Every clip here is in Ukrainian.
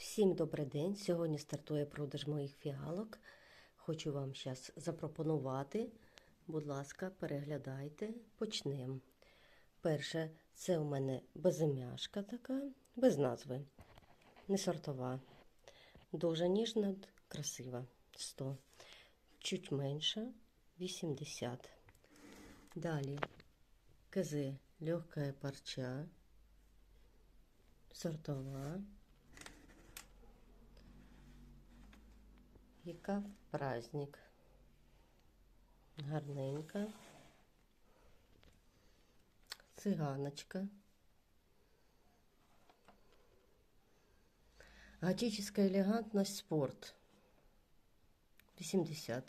Всім добрий день! Сьогодні стартує продаж моїх фіалок. Хочу вам зараз запропонувати. Будь ласка, переглядайте, почнемо. Перше, це у мене безім'яшка така, без назви, не сортова. Дуже ніжна, красива 100. Чуть менша 80. Далі кизи легкая парча, сортова. Яка праздник. Гарненька. Циганочка. Готическая элегантность спорт. 80.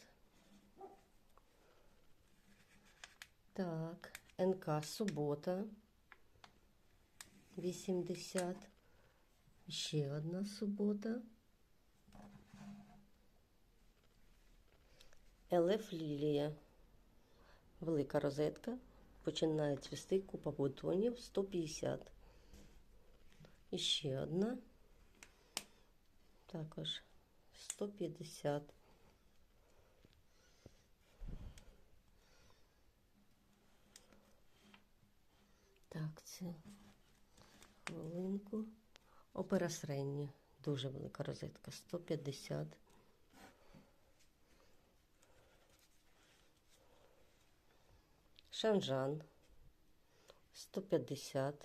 Так, НК субота. 80. Ще одна субота. ЛФ Лілія. Велика розетка. Починає цвісти купа бутонів 150. І ще одна. Також 150. Так, це хвилинку. Опера середня. Дуже велика розетка. 150. Шанжан 150.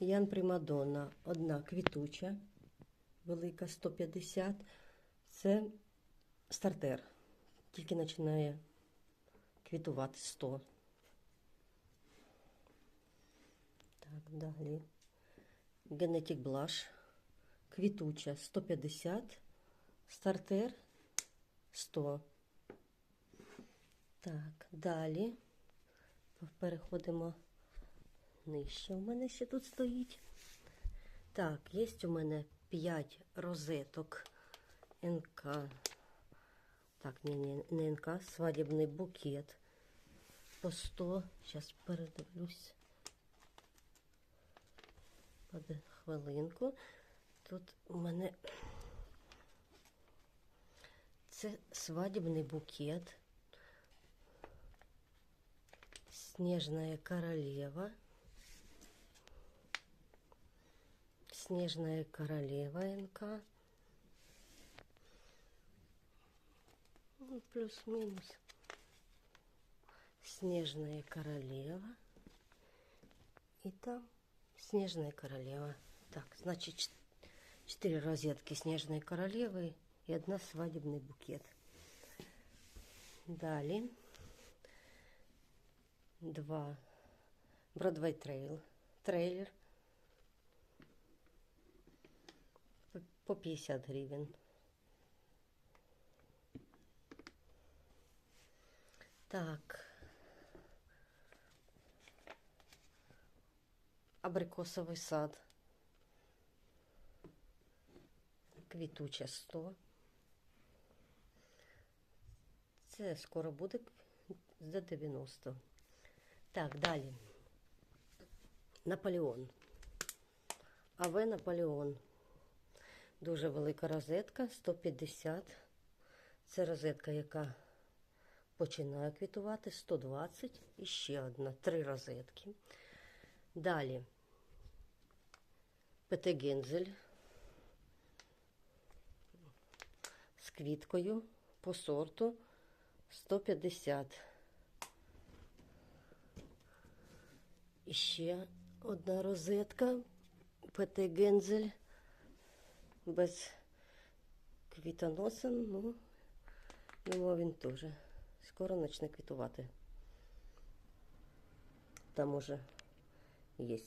Ян Примадонна, одна квітуча, велика 150. Це стартер. Тільки починає квітувати 100. Так, далі. Генетик Блаш. Квітуча 150. Стартер 100. Так, далі переходимо нижче. У мене ще тут стоїть. Так, є у мене 5 розеток НК. Так, ні, ні, не НК, свадібний букет. По 100. Зараз передивлюсь. Под хвилинку. Тут у мене це свадебний букет. Снежная королева. Снежная королева НК. Ну, Плюс-минус. Снежная королева. И там снежная королева. Так, значит, четыре розетки снежной королевы и одна свадебный букет. Далі два Бродвей трейл, трейлер По- по 50 гривень. Так. Абрикосовий сад. Квітуча 100. Це скоро буде за 90. Так, далі. Наполеон. АВ Наполеон. Дуже велика розетка, 150. Це розетка, яка починає квітувати, 120 і ще одна, три розетки. Далі. Петегензель з квіткою по сорту 150. І ще одна розетка. ПТ Гензель без квітоноса. Ну, думаю, він теж скоро почне квітувати. Там уже є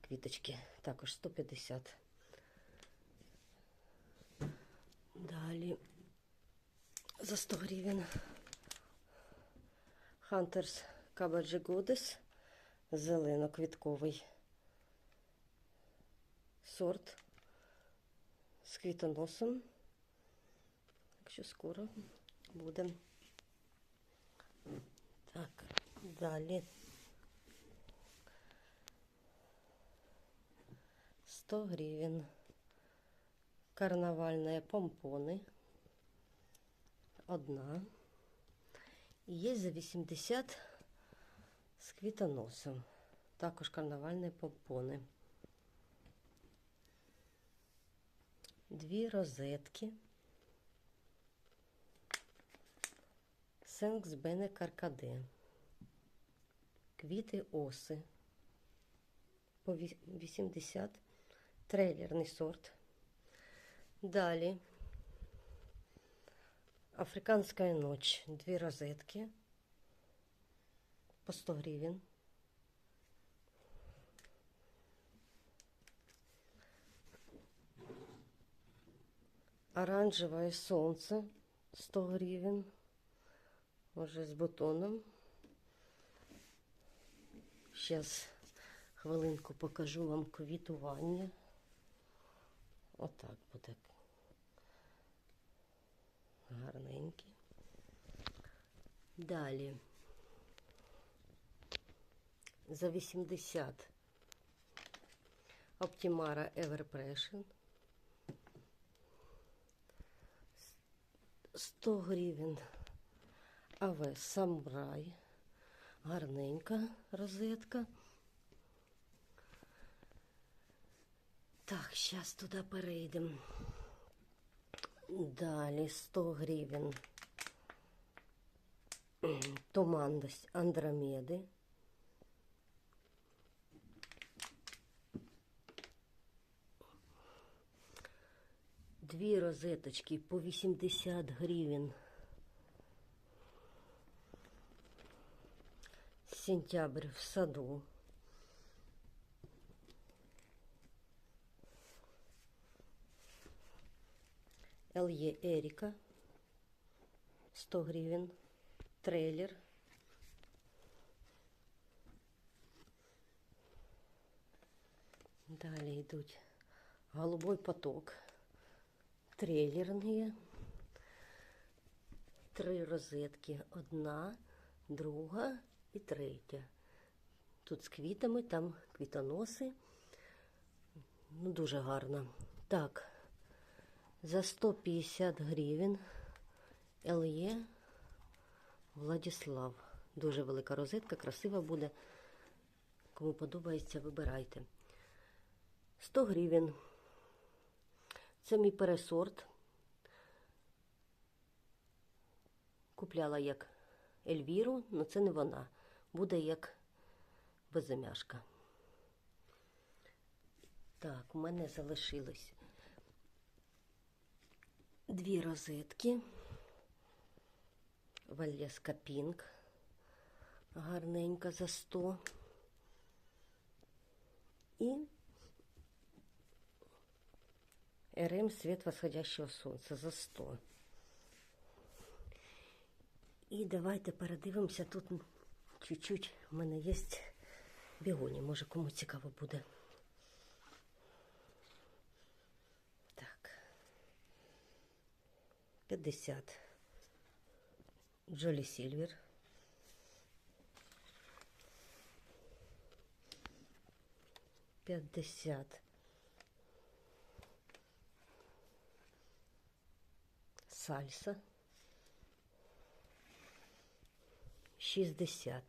квіточки. Також 150. Далі за 100 гривен Hunters Cabbage Goddess. Зелено-квітковий сорт з квітоносом. Якщо скоро буде. Так, далі. 100 гривень. Карнавальні помпони. Одна. І є за 80 з квітоносом. Також карнавальні помпони. Дві розетки. Сенкс Бене Каркаде. Квіти оси. По ві- 80. Трейлерний сорт. Далі. Африканская ночь. Дві розетки. По 100 гривен. Оранжевое солнце. 100 гривен. Уже з бутоном. Сейчас хвилинку покажу вам квітування. Отак буде. Гарненький. Далі. За 80 Оптимара Everpression. 100 гривень АВ Самурай. Гарненька розетка. Так, зараз туди перейдемо. Далі 100 гривень. Туманність Андромеди. Дві розеточки по 80 гривень. Сентябрь в саду. ЛЕ Эрика. 100 гривен. Трейлер. Далі йдуть голубой поток. Трейлерні. Три розетки. Одна, друга і третя. Тут з квітами, там квітоноси. Ну, дуже гарно. Так, за 150 гривень ЛЄ Владіслав. Дуже велика розетка, красива буде. Кому подобається, вибирайте. 100 гривень. Це мій пересорт. Купляла як Ельвіру, але це не вона. Буде як безземяшка. Так, у мене залишилось дві розетки. Валєска Пінк. Гарненька за 100. І РМ Свет восходящего сонця за 100. І давайте передивимося тут чуть-чуть. У мене є бігоні, може кому цікаво буде. 50. Джолі Сільвер. П'ятдесят. Сальса. Шістдесят.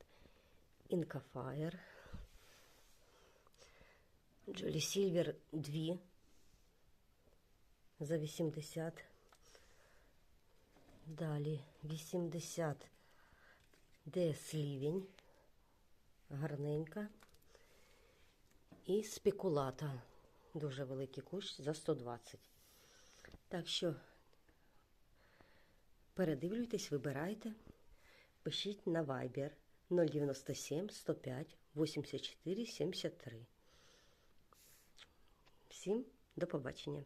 Інкафаєр. Джолі Сільвер дві. За 80. Далі 80 де слівень, гарненька. І спекулата. Дуже великий кущ за 120. Так що передивлюйтесь, вибирайте, пишіть на Viber 097 105 84 73. Всім до побачення.